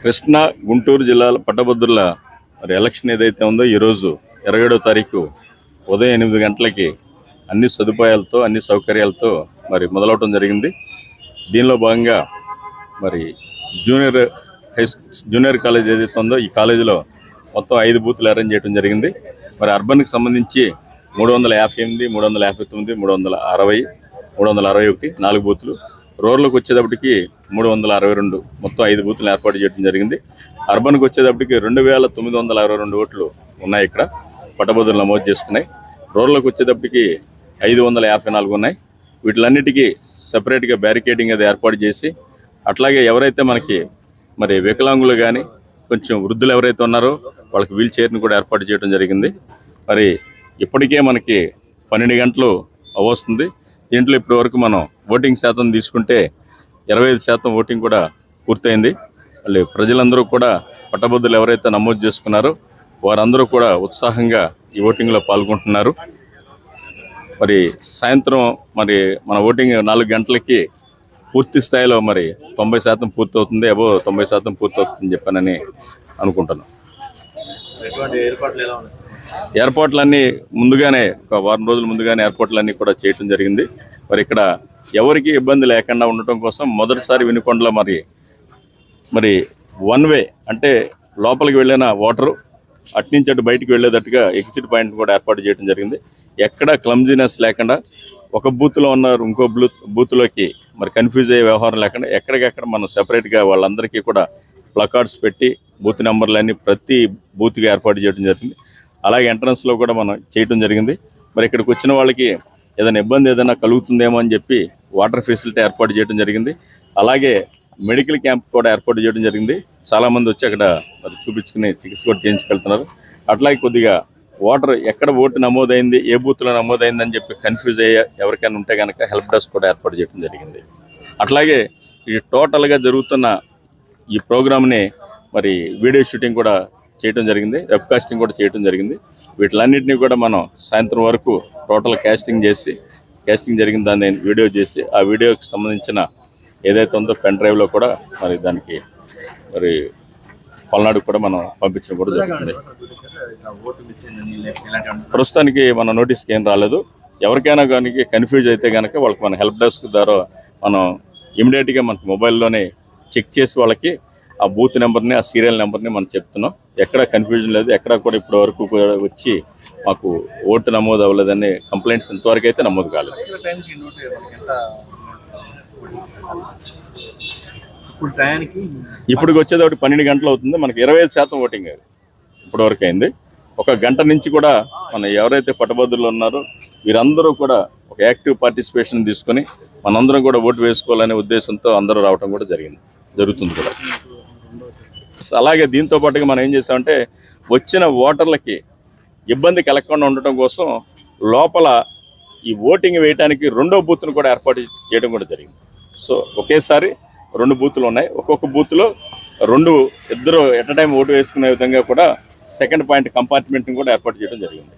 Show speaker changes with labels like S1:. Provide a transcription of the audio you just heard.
S1: కృష్ణా గుంటూరు జిల్లాల పట్టభద్రుల మరి ఎలక్షన్ ఏదైతే ఉందో ఈరోజు ఇరవై తారీఖు ఉదయం ఎనిమిది గంటలకి అన్ని సదుపాయాలతో అన్ని సౌకర్యాలతో మరి మొదలవటం జరిగింది. దీనిలో భాగంగా మరి జూనియర్ హై జూనియర్ కాలేజ్ ఏదైతే ఉందో ఈ కాలేజీలో మొత్తం ఐదు బూత్లు అరేంజ్ చేయడం జరిగింది. మరి అర్బన్కి సంబంధించి మూడు వందల యాభై ఎనిమిది మూడు వందల యాభై తొమ్మిది మూడు వందల అరవై మూడు వందల అరవై ఒకటి నాలుగు బూతులు. రూరల్కి వచ్చేటప్పటికి మూడు వందల అరవై రెండు మొత్తం ఐదు బూతులు ఏర్పాటు చేయడం జరిగింది. అర్బన్కి వచ్చేటప్పటికి రెండు వేల తొమ్మిది వందల అరవై రెండు ఓట్లు ఉన్నాయి ఇక్కడ. పట్టభద్రులు నమోదు చేసుకున్నాయి. రూరల్కి వచ్చేటప్పటికి ఐదు వందల యాభై నాలుగు ఉన్నాయి. వీటిలన్నిటికీ సపరేట్గా బ్యారికేడింగ్ అది ఏర్పాటు చేసి అట్లాగే ఎవరైతే మనకి మరి వికలాంగులు కానీ కొంచెం వృద్ధులు ఎవరైతే ఉన్నారో వాళ్ళకి వీల్ చైర్ని కూడా ఏర్పాటు చేయడం జరిగింది. మరి ఇప్పటికే మనకి పన్నెండు గంటలు అవస్తుంది. దీంట్లో ఇప్పటి వరకు మనం ఓటింగ్ శాతం తీసుకుంటే ఇరవై ఐదు శాతం ఓటింగ్ కూడా పూర్తయింది. మళ్ళీ ప్రజలందరూ కూడా పట్టబద్ధులు ఎవరైతే నమోదు చేసుకున్నారో వారందరూ కూడా ఉత్సాహంగా ఈ ఓటింగ్లో పాల్గొంటున్నారు. మరి సాయంత్రం మరి మన ఓటింగ్ నాలుగు గంటలకి పూర్తి స్థాయిలో మరి తొంభై శాతం పూర్తవుతుంది అబో తొంభై శాతం పూర్తవుతుందని చెప్పానని
S2: ఉన్నాయి?
S1: ఏర్పాట్లన్నీ ముందుగానే ఒక వారం రోజుల ముందుగానే ఏర్పాట్లన్నీ కూడా చేయటం జరిగింది. మరి ఇక్కడ ఎవరికి ఇబ్బంది లేకుండా ఉండటం కోసం మొదటిసారి వినుకొండలో మరి మరి వన్ వే అంటే లోపలికి వెళ్ళిన వాటరు అట్నుంచి అటు బయటికి వెళ్ళేటట్టుగా ఎగ్జిట్ పాయింట్ కూడా ఏర్పాటు చేయడం జరిగింది. ఎక్కడ క్లమ్జీనెస్ లేకుండా ఒక బూత్లో ఉన్నారు ఇంకో బ్లూ బూత్లోకి మరి కన్ఫ్యూజ్ అయ్యే వ్యవహారం లేకుండా ఎక్కడికెక్కడ మనం సెపరేట్గా వాళ్ళందరికీ కూడా ప్లకార్డ్స్ పెట్టి బూత్ నెంబర్లన్నీ ప్రతి బూత్గా ఏర్పాటు చేయడం జరిగింది. అలాగే ఎంట్రన్స్లో కూడా మనం చేయడం జరిగింది. మరి ఇక్కడికి వచ్చిన వాళ్ళకి ఏదైనా ఇబ్బంది ఏదైనా కలుగుతుందేమో అని చెప్పి వాటర్ ఫెసిలిటీ ఏర్పాటు చేయడం జరిగింది. అలాగే మెడికల్ క్యాంప్ కూడా ఏర్పాటు చేయడం జరిగింది. చాలామంది వచ్చి అక్కడ మరి చూపించుకుని చికిత్స కూడా చేయించుకెళ్తున్నారు. అట్లాగే కొద్దిగా వాటర్ ఎక్కడ ఓటు నమోదైంది ఏ బూత్లో నమోదైంది అని చెప్పి కన్ఫ్యూజ్ అయ్యే ఎవరికైనా ఉంటే కనుక హెల్ప్ డెస్క్ కూడా ఏర్పాటు చేయడం జరిగింది. అట్లాగే ఈ టోటల్గా జరుగుతున్న ఈ ప్రోగ్రామ్ని మరి వీడియో షూటింగ్ కూడా చేయడం జరిగింది వెబ్కాస్టింగ్ కూడా చేయడం జరిగింది. వీటిలన్నింటినీ కూడా మనం సాయంత్రం వరకు టోటల్ కాస్టింగ్ చేసి కాస్టింగ్ జరిగిన దాన్ని వీడియో చేసి ఆ వీడియోకి సంబంధించిన ఏదైతే ఉందో పెన్ డ్రైవ్లో కూడా మరి దానికి మరి పల్నాడు కూడా మనం పంపించడం కూడా జరుగుతుంది. ప్రస్తుతానికి మన నోటీస్కి ఏం రాలేదు. ఎవరికైనా కానీ కన్ఫ్యూజ్ అయితే కనుక వాళ్ళకి మన హెల్ప్ డెస్క్ ద్వారా మనం ఇమీడియట్గా మనకి మొబైల్లోనే చెక్ చేసి వాళ్ళకి ఆ బూత్ నెంబర్ని ఆ సీరియల్ నెంబర్ని మనం చెప్తున్నాం. ఎక్కడ కన్ఫ్యూజన్ లేదు. ఎక్కడ కూడా ఇప్పటి వరకు వచ్చి మాకు ఓటు నమోదు అవ్వలేదని కంప్లైంట్స్ ఇంతవరకు అయితే నమోదు కాలేదు.
S2: ఇప్పుడు టయానికి
S1: ఇప్పటికి వచ్చేది పన్నెండు గంటలు అవుతుంది. మనకి ఇరవై ఐదు శాతం ఓటింగ్ అది. ఇప్పటివరకు అయింది. ఒక గంట నుంచి కూడా మన ఎవరైతే పట్టభద్రులు ఉన్నారో వీరందరూ కూడా ఒక యాక్టివ్ పార్టిసిపేషన్ తీసుకొని మనందరం కూడా ఓటు వేసుకోవాలనే ఉద్దేశంతో అందరూ రావడం కూడా జరిగింది. జరుగుతుంది కూడా. అలాగే దీంతో పాటుగా మనం ఏం చేసామంటే వచ్చిన ఓటర్లకి ఇబ్బంది కలగకుండా ఉండటం కోసం లోపల ఈ ఓటింగ్ వేయడానికి రెండో బూత్ను కూడా ఏర్పాటు చేయడం కూడా జరిగింది. సో ఒకేసారి రెండు బూతులు ఉన్నాయి. ఒక్కొక్క బూత్లో రెండు ఇద్దరు ఎట్ టైం ఓటు వేసుకునే విధంగా కూడా సెకండ్ పాయింట్ కంపార్ట్మెంట్ని కూడా ఏర్పాటు చేయడం జరిగింది.